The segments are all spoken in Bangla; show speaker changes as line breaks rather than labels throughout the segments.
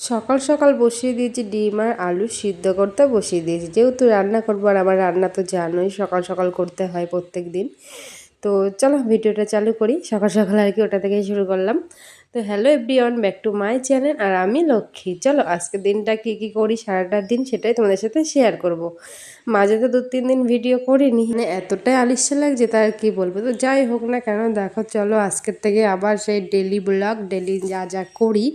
সকাল সকাল বসিয়ে দিয়েছি ডিম আর আলু সিদ্ধ করতে বসিয়ে দিয়েছি। যেহেতু রান্না করব আর আমার রান্না তো জানোই, সকাল সকাল করতে হয় প্রত্যেক দিন। তো চলো, ভিডিওটা চালু করি। সকাল সকাল আর কি ওটা থেকেই শুরু করলাম। তো hello everyone back to my channel আর আমি লক্ষ্মী। চলো, আজকে দিনটা কি কি করি, সারাটা দিন সেটাই তোমাদের সাথে শেয়ার করব। মাঝে তো দু তিন দিন ভিডিও করিনি। মানে এতটাই আলিস্যা লাগছে তার কি বলব। তো যাই হোক না কেন, দেখো চলো আজকের থেকে আবার সেই ডেলি ব্লগ ডেলি যা যা করি,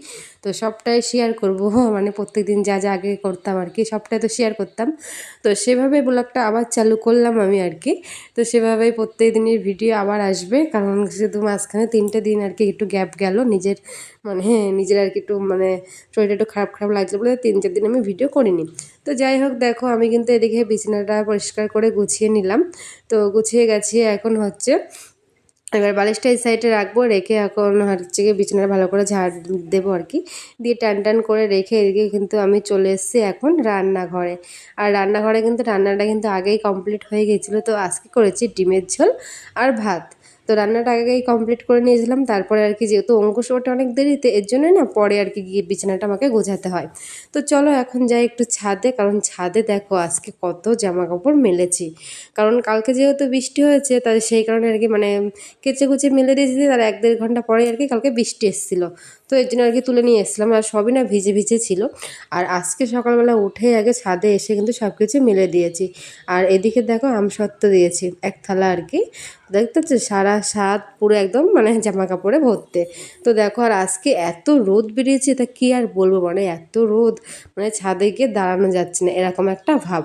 তো সবটাই শেয়ার করব। মানে প্রত্যেকদিন যা যা আগে করতাম আর কি, সবটাই তো শেয়ার করতাম। তো সেভাবে ব্লগটা আবার চালু করলাম আমি আর কি। তো সেভাবেই প্রত্যেক দিনের ভিডিও আবার আসবে, কারণ শুধু মাঝখানে তিনটে দিন আর কি একটু গ্যাপ গেল নিজের মানে হ্যাঁ নিজের আর কি একটু মানে শরীরটা একটু খারাপ খারাপ লাগছে বলে তিন চার দিন আমি ভিডিও করিনি। তো যাই হোক, দেখো, আমি কিন্তু এদিকে বিছানাটা পরিষ্কার করে গুছিয়ে নিলাম। তো গুছিয়ে গেছি, এখন হচ্ছে এবার বালিশটা এই সাইডে রাখব, রেখে এখন হচ্ছে বিছানাটা ভালো করে ঝাড় দেবো আর কি। দিয়ে টান টান করে রেখে এদিকে কিন্তু আমি চলে এসেছি এখন রান্নাঘরে। আর রান্নাঘরে কিন্তু রান্নাটা কিন্তু আগেই কমপ্লিট হয়ে গেছিল, তো আজকে করেছি ডিমের ঝোল আর ভাত। তো রান্নাটা আগেই কমপ্লিট করে নিয়েছিলাম। তারপরে আর কি যেহেতু অঙ্কুশ ওটা অনেক দেরিতে, এর জন্যই না পরে আর কি গিয়ে বিছানাটা আমাকে গোছাতে হয়। তো চলো এখন যাই একটু ছাদে, কারণ ছাদে দেখো আজকে কত জামা কাপড় মেলেছি। কারণ কালকে যেহেতু বৃষ্টি হয়েছে তাই সেই কারণে আর কি মানে কেচে কুচে মেলে দিয়েছি তার এক দেড় ঘণ্টা পরে আর কি কালকে বৃষ্টি এসেছিল। তো এর জন্য আর কি তুলে নিয়ে এসেছিলাম। আর সবই না ভিজে ভিজে ছিল। আর আজকে সকালবেলা উঠে আগে ছাদে এসে কিন্তু সব কিছু মেলে দিয়েছি। আর এদিকে দেখো আমসত্ত্ব দিয়েছি, এক থালা আর কি। দেখতে হচ্ছে সারা সাত পুরো একদম মানে জামা কাপড়ে ভরতে। তো দেখো আর আজকে এত রোদ বেরিয়েছে তা কী আর বলব? মানে এত রোদ মানে ছাদে গিয়ে দাঁড়ানো যাচ্ছে না, এরকম একটা ভাব।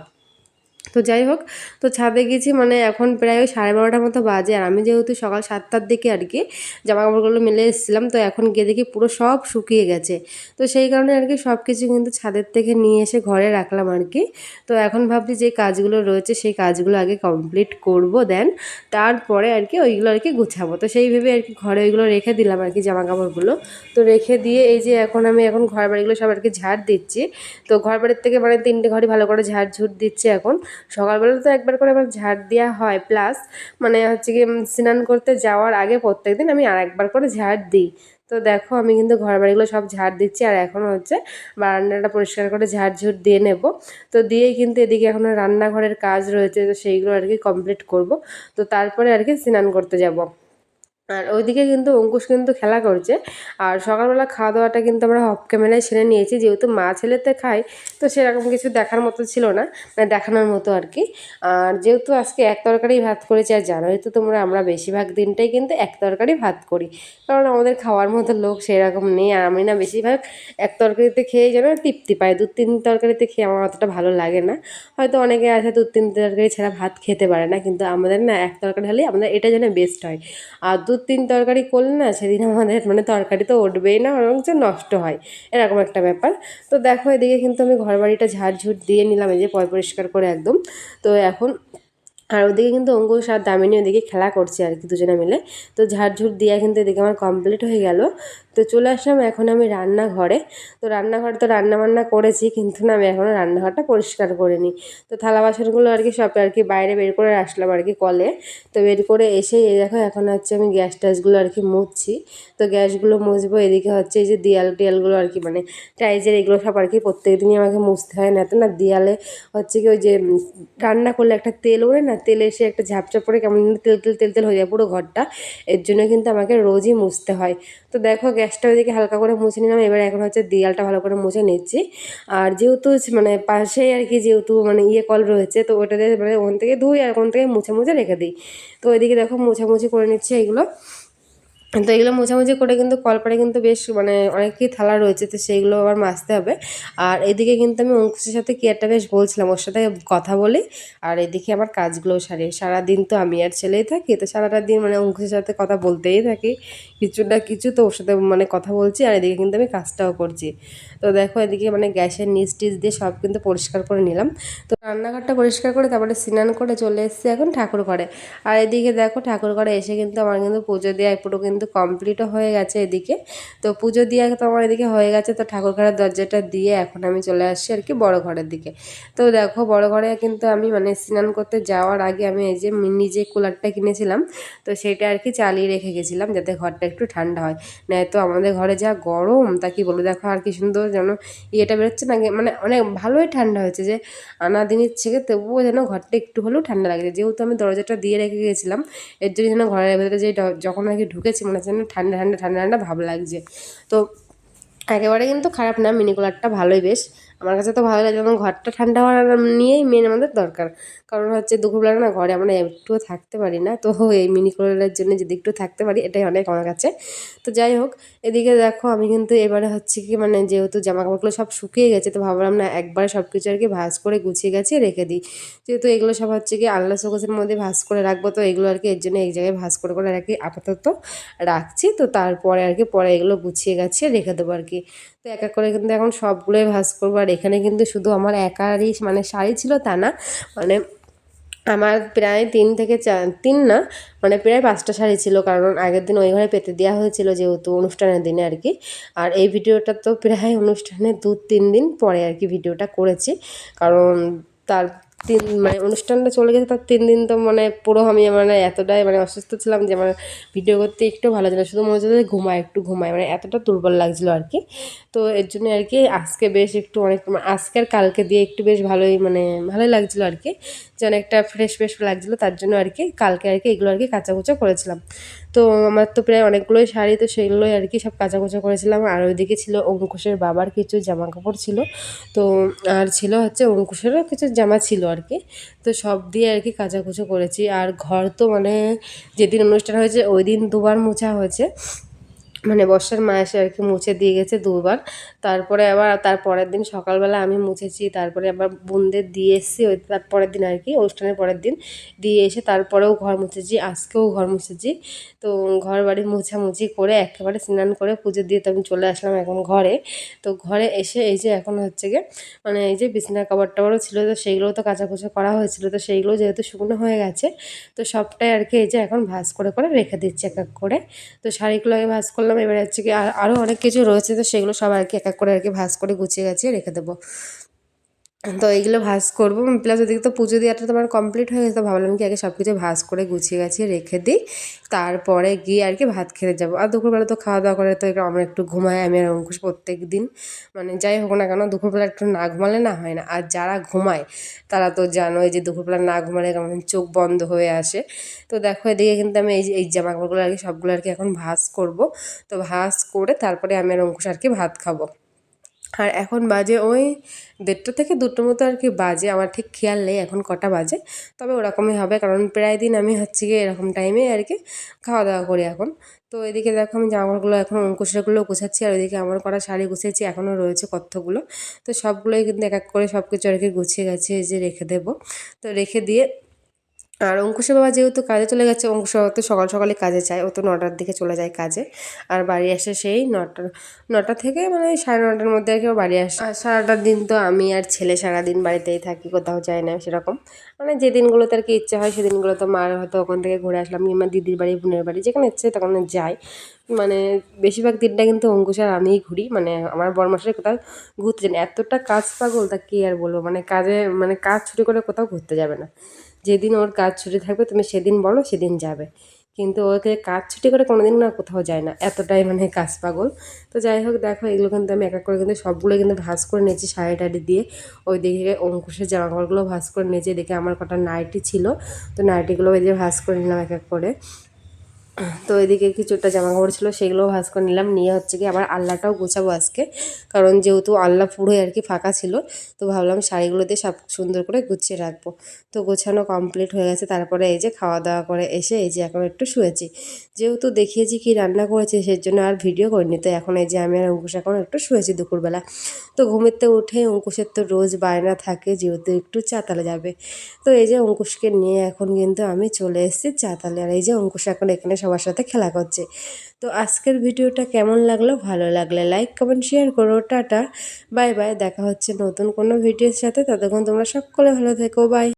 তো যাই হোক, তো ছাদে গেছি মানে এখন প্রায় সাড়ে বারোটার মতো বাজে। আর আমি যেহেতু সকাল সাতটার দিকে আর কি জামা কাপড়গুলো মেলে এসেছিলাম, তো এখন গিয়ে দেখি পুরো সব শুকিয়ে গেছে। তো সেই কারণে আর কি সব কিছু কিন্তু ছাদের থেকে নিয়ে এসে ঘরে রাখলাম আর কি। তো এখন ভাবছি যে কাজগুলো রয়েছে সেই কাজগুলো আগে কমপ্লিট করব, দেন তারপরে আর কি ওইগুলো আর কি গুছাবো। তো সেই ভেবে আর কি ঘরে ওইগুলো রেখে দিলাম আর কি জামা কাপড়গুলো তো রেখে দিয়ে এই যে এখন আমি এখন ঘর বাড়িগুলো সব আর কি ঝাড় দিচ্ছি। তো ঘর বাড়ির থেকে মানে তিনটে ঘরই ভালো করে ঝাড় ঝুট দিচ্ছে এখন। সকালবেলা তো একবার করে আমার ঝাড় দেওয়া হয়। প্লাস মানে হচ্ছে কি স্নান করতে যাওয়ার আগে প্রত্যেক দিন আমি আর একবার করে ঝাড় দিই। তো দেখো আমি কিন্তু ঘর বাড়িগুলো সব ঝাড় দিচ্ছি আর এখন হচ্ছে বারান্দাটা পরিষ্কার করে ঝাড় ঝুট দিয়ে নেব। তো দিয়ে কিন্তু এদিকে এখনও রান্নাঘরের কাজ রয়েছে, তো সেইগুলো আর কি কমপ্লিট করব। তো তারপরে আর কি স্নান করতে যাব। আর ওইদিকে কিন্তু অঙ্কুশ কিন্তু খেলা করছে। আর সকালবেলা খাওয়া দাওয়াটা কিন্তু আমরা অফ ক্যামেরায় সেরে নিয়েছি। যেহেতু মা ছেলেতে খাই তো সেরকম কিছু দেখার মতো ছিল না মানে দেখানোর মতো আর কি। আর যেহেতু আজকে এক তরকারি ভাত করেছি, আর জানোই তো তোমরা, আমরা বেশিরভাগ দিনটাই কিন্তু এক তরকারি ভাত করি। কারণ আমাদের খাওয়ার মতো লোক সেরকম নেই, আর আমি না বেশিরভাগ এক তরকারিতে খেয়ে যেন তৃপ্তি পাই। দু তিন তরকারিতে খেয়ে আমার অতটা ভালো লাগে না। হয়তো অনেকে আছে দু তিন তরকারি ছাড়া ভাত খেতে পারে না, কিন্তু আমাদের না এক তরকারি হলেই আমাদের এটা যেন বেস্ট হয়। আর দু তিন তরকারি করলে না সেদিন আমাদের মানে তরকারি তো উঠবেই না বরঞ্চ নষ্ট হয়, এরকম একটা ব্যাপার। তো দেখো এদিকে কিন্তু আমি ঘর বাড়িটা ঝাড়ঝুট দিয়ে নিলাম, এই যে পয় পরিষ্কার করে একদম। তো এখন আর ওদিকে কিন্তু অঙ্কুশ আর দামিনী ওদিকে খেলা করছে আর কি দুজনে মিলে। তো ঝাড়ঝুট দিয়ে কিন্তু এদিকে আমার কমপ্লিট হয়ে গেল। তো চলে আসলাম এখন আমি রান্নাঘরে। তো রান্নাঘরে তো রান্না বান্না করেছি, কিন্তু না আমি এখনও রান্নাঘরটা পরিষ্কার করিনি। তো থালা বাসনগুলো আর কি সব আর কি বাইরে বের করে আসলাম আর কি কলে। তো বের করে এসে এই দেখো এখন হচ্ছে আমি গ্যাস ট্যাসগুলো আর কি মুছছি। তো গ্যাসগুলো মুছবো, এদিকে হচ্ছে এই যে দেয়াল টিয়ালগুলো আর কি মানে টাইজের এগুলো সব আর কি প্রত্যেক দিনই আমাকে মুছতে হয়। না তো না দেয়ালে হচ্ছে কি ওই যে রান্না করলে একটা তেল ওড়ে না তেলে এসে একটা ঝাপচাপ করে কেমন তেল তেল তেল তেল হয়ে যায় পুরো ঘরটা। এর জন্য কিন্তু আমাকে রোজই মুছতে হয়। তো দেখো গ্যাসটা ওইদিকে হালকা করে মুছে নিলাম। এবার এখন হচ্ছে দেয়ালটা ভালো করে মুছে নিচ্ছি। আর যেহেতু মানে পাশে আর কি যেহেতু মানে ইয়ে কল রয়েছে, তো ওটাতে মানে ওখান থেকে ধুই আর ওখান থেকে মুছে মুছে রেখে দিই। তো ওইদিকে দেখো মোছামুছি করে নিচ্ছি এগুলো তো এগুলো মোছামুছি করে কিন্তু কলপাড়ে কিন্তু বেশ মানে অনেকই থালা রয়েছে, তো সেইগুলো আবার মাজতে হবে। আর এদিকে কিন্তু আমি অঙ্কুশের সাথে কি একটা বেশ বলছিলাম, ওর সাথে কথা বলি। আর এদিকে আমার কাজগুলো সারি, সারাদিন তো আমি আর ছেলেই থাকি, তো সারাটা দিন মানে অঙ্কুশের সাথে কথা বলতেই থাকি। কিছু না কিছু তো ওর সাথে মানে কথা বলছি, আর এদিকে কিন্তু আমি কাজটাও করছি। তো দেখো এদিকে মানে গ্যাসের নিচ টিচ দিয়ে সব কিন্তু পরিষ্কার করে নিলাম। তো রান্নাঘরটা পরিষ্কার করে তারপরে স্নান করে চলে এসেছি এখন ঠাকুর ঘরে। আর এদিকে দেখো ঠাকুর ঘরে এসে কিন্তু আমার কিন্তু পুজো দেওয়া, পুরো কিন্তু কিন্তু কমপ্লিটও হয়ে গেছে এদিকে। তো পুজো দিয়ে তো আমার এদিকে হয়ে গেছে, তো ঠাকুর ঘরের দরজাটা দিয়ে এখন আমি চলে আসছি আর কি বড় ঘরের দিকে। তো দেখো, বড় ঘরে কিন্তু আমি মানে স্নান করতে যাওয়ার আগে আমি এই যে যে কুলারটা কিনেছিলাম, তো সেটা আর কি চালিয়ে রেখে গেছিলাম যাতে ঘরটা একটু ঠান্ডা হয়। নয় তো আমাদের ঘরে যা গরম, তা কি বলে দেখো আর কি সুন্দর যেন ইয়েটা বেরোচ্ছে না মানে অনেক ভালোই ঠান্ডা হয়েছে যে আনা দিনের থেকে তবুও যেন ঘরটা একটু হলেও ঠান্ডা লাগছে। যেহেতু আমি দরজাটা দিয়ে রেখে গেছিলাম, এর জন্য যেন ঘরের ভেতরে যে যখন আর কি ঢুকেছি মনে যেন ঠান্ডা ঠান্ডা ঠান্ডা ঠান্ডা ভাব লাগছে। তো একেবারে কিন্তু খারাপ না মিনি কুলারটা ভালোই বেশ। আমার কাছে তো ভালো লাগে যেমন ঘরটা ঠান্ডা হওয়ার নিয়েই মেন আমাদের দরকার। কারণ হচ্ছে দুপুরবেলা না ঘরে আমরা একটুও থাকতে পারি না, তো এই মিনি কুলারের জন্য যদি একটু থাকতে পারি, এটাই অনেক আমার কাছে। তো যাই হোক, এদিকে দেখো আমি কিন্তু এবারে হচ্ছে কি মানে যেহেতু জামা কাপড়গুলো সব শুকিয়ে গেছে, তো ভাবলাম না একবারে সব কিছু আর কি ভাজ করে গুছিয়ে গেছে রেখে দিই। যেহেতু এগুলো সব হচ্ছে কি আল্লাহ শোকসের মধ্যে ভাজ করে রাখব, তো এগুলো আর কি এর জন্য এক জায়গায় ভাজ করে করে কি আপাতত রাখছি। তো তারপরে আর কি পরে এগুলো গুছিয়ে গেছে রেখে দেবো আর কি। তো এক এক করে কিন্তু এখন সবগুলোই ভাজ করব আর এখানে কিন্তু শুধু আমার একারই মানে শাড়ি ছিল তা না মানে আমার প্রায় তিন থেকে চার তিন না মানে প্রায় পাঁচটা শাড়ি ছিল। কারণ আগের দিন ওই ঘরে পেতে দেওয়া হয়েছিল যেহেতু অনুষ্ঠানের দিনে আর কি। আর এই ভিডিওটা তো প্রায় অনুষ্ঠানে দু তিন দিন পরে আর কি ভিডিওটা করেছি। কারণ তার তিন মানে অনুষ্ঠানটা চলে গেছে, তার তিন দিন তো মানে পুরো আমি মানে এতটাই মানে অসুস্থ ছিলাম যে আমার ভিডিও করতে একটু ভালো ছিল শুধু মনে হচ্ছে যে ঘুমায়, একটু ঘুমায় মানে এতটা দুর্বল লাগছিল আর কি। তো এর জন্য আর কি আজকে বেশ একটু অনেক মানে আজকে আর কালকে দিয়ে একটু বেশ ভালোই মানে ভালোই লাগছিল আর কি। যে অনেকটা ফ্রেশ ফ্রেশ লাগছিল, তার জন্য আর কি কালকে আর কি এগুলো আর কি কাঁচা কুচা করেছিলাম। তো আমার তো প্রায় অনেকগুলোই শাড়ি, তো সেগুলোই আর কি সব কাঁচা করেছিলাম। আর ওইদিকে ছিল অঙ্কুশের বাবার কিছু জামা কাপড় ছিল। তো আর ছিল হচ্ছে অঙ্কুশেরও কিছু জামা ছিল আর কি। তো সব দিয়ে আর কি কাচাকুচো করেছি। আর ঘর তো মানে যেদিন অনুষ্ঠান হয়েছে ওই দিন দুবার মোছা হয়েছে। মানে বর্ষার মা এসে আর কি মুছে দিয়ে গেছে দুবার। তারপরে আবার তার পরের দিন সকালবেলা আমি মুছেছি, তারপরে আবার বোনদের দিয়ে এসেছি, ওই তার পরের দিন আর কি অনুষ্ঠানের পরের দিন দিয়ে এসে তারপরেও ঘর মুছেছি, আজকেও ঘর মুছেছি। তো ঘর বাড়ি মুছামুছি করে একেবারে স্নান করে পুজো দিয়ে তো আমি চলে আসলাম এখন ঘরে। তো ঘরে এসে এই যে এখন হচ্ছে গিয়ে মানে এই যে বিছানার কভার টাবারও ছিল, তো সেইগুলোও তো কাচাকুচো করা হয়েছিল, তো সেইগুলো যেহেতু শুকনো হয়ে গেছে, তো সবটাই আর কি এই যে এখন ভাজ করে করে রেখে দিচ্ছি এক এক করে। তো শাড়িগুলোকে ভাজ করলাম করলাম এবার হচ্ছে কি আরও অনেক কিছু রয়েছে, তো সেগুলো সব আর কি এক এক করে আর কি ভাজ করে গুছিয়ে গাছিয়ে রেখে দেবো। তো এইগুলো ভাজ করব প্লাস ওদিকে তো পুজো দেওয়াটা তোমার কমপ্লিট হয়ে গেছে, তো ভাবলাম কি আগে সব কিছু ভাজ করে গুছিয়ে গাছিয়ে রেখে দিই। তারপরে গিয়ে আর কি ভাত খেতে যাব। আর দুপুরবেলা তো খাওয়া দাওয়া করে তো আমরা একটু ঘুমাই, আমি আর অঙ্কুশ প্রত্যেক দিন মানে যাই হোক না কেন, দুপুরবেলা একটু না ঘুমালে না হয় না। আর যারা ঘুমায়, তারা তো জানোই যে দুপুরবেলা না ঘুমালে কেমন চোখ বন্ধ হয়ে আসে। তো দেখো এদিকে কিন্তু আমি এই এই জামা কাপড়গুলো আর কি সবগুলো আর কি এখন ভাজ করব। তো ভাজ করে তারপরে আমি আর অঙ্কুশ আর কি ভাত খাব। আর এখন বাজে ওই দেড়টা থেকে দুটো মতো আর কি বাজে, আমার ঠিক খেয়াল নেই এখন কটা বাজে। তবে ওরকমই হবে, কারণ প্রায় দিন আমি হচ্ছে গিয়ে এরকম টাইমে আর কি খাওয়া দাওয়া করি এখন। তো এদিকে দেখো আমি জামাগুলো এখন অঙ্কুশাগুলো গুছাচ্ছি, আর ওইদিকে আমার করা শাড়ি গুছিয়েছি, এখনও রয়েছে কতগুলো। তো সবগুলোই কিন্তু এক এক করে সব কিছু আর কি গুছিয়ে গেছে যে রেখে দেবো। তো রেখে দিয়ে আর অঙ্কুশের বাবা যেহেতু কাজে চলে গেছে, অঙ্কুশ তো সকাল সকালে কাজে যায়। ও তো নটার দিকে চলে যায় কাজে। আর বাড়ি আসে সেই নটা নটা থেকে মানে সাড়ে নটার মধ্যে আর কি বাড়ি আসে। আর সারাটা দিন তো আমি আর ছেলে সারাদিন বাড়িতেই থাকি, কোথাও যাই না সেরকম। মানে যে দিনগুলোতে আর কি ইচ্ছে হয় সেদিনগুলো তো মার হয়তো ওখান থেকে ঘুরে আসলাম, কিংবা দিদির বাড়ি, বোনের বাড়ি, যেখানে ইচ্ছে তখন যাই। মানে বেশিরভাগ দিনটা কিন্তু অঙ্কুশ আর আমিই ঘুরি। মানে আমার বরমাসের কোথাও ঘুরতে যাই এতটা কাজ পাগল, তা কী আর বলব? মানে কাজে মানে কাজ ছুটি করে কোথাও ঘুরতে যাবে না। যেদিন ওর কাজ ছুটি থাকবে, তুমি সেদিন বলো, সেদিন যাবে। কিন্তু ওকে কাজ ছুটি করে কোনোদিন না কোথাও যায় না। এতটাই মানে কাজ পাগল। তো যাই হোক, দেখো, এগুলো কিন্তু আমি এক এক করে কিন্তু সবগুলো কিন্তু ভাজ করে নিয়েছি শাড়ি টাড়ি দিয়ে। ওই দিকে অঙ্কুশের জামাকাপড়গুলো ভাস করে নিয়েছি। দেখে আমার কটা নাইটি ছিল। তো নাইটিগুলো ওই দিয়ে ভাজ করে নিলাম এক এক করে। তো এদিকে কিছুটা জামা কাপড় ছিল, সেগুলোও ভাজ করে নিলাম। নিয়ে হচ্ছে কি আবার আল্লাটাও গোছাবো আজকে। কারণ যেহেতু আল্লাহ পুরোই আর কি ফাঁকা ছিল, তো ভাবলাম শাড়িগুলো দিয়ে সব সুন্দর করে গুছিয়ে রাখব। তো গোছানো কমপ্লিট হয়ে গেছে। তারপরে এই যে খাওয়া দাওয়া করে এসে এই যে এখন একটু শুয়েছি। যেহেতু দেখিয়েছি কি রান্না করেছি সেই জন্য আর ভিডিও করিনি। তো এখন এই যে আমি আর অঙ্কুশ এখন একটু শুয়েছি দুপুরবেলা। তো ঘুমেতে উঠে অঙ্কুশের তো রোজ বায়না থাকে, যেহেতু একটু চাতালে যাবে। তো এই যে অঙ্কুশকে নিয়ে এখন কিন্তু আমি চলে এসেছি চাতালে আর এই যে অঙ্কুশ এখন এখানে সবার সাথে খেলা করছে। তো আজকের ভিডিওটা কেমন লাগল? ভালো লাগলে লাইক কমেন্ট শেয়ার করো। টাটা। Bye bye. দেখা হচ্ছে নতুন কোনো ভিডিওর সাথে। ততক্ষণ তোমরা সকলে ভালো থেকো। বাই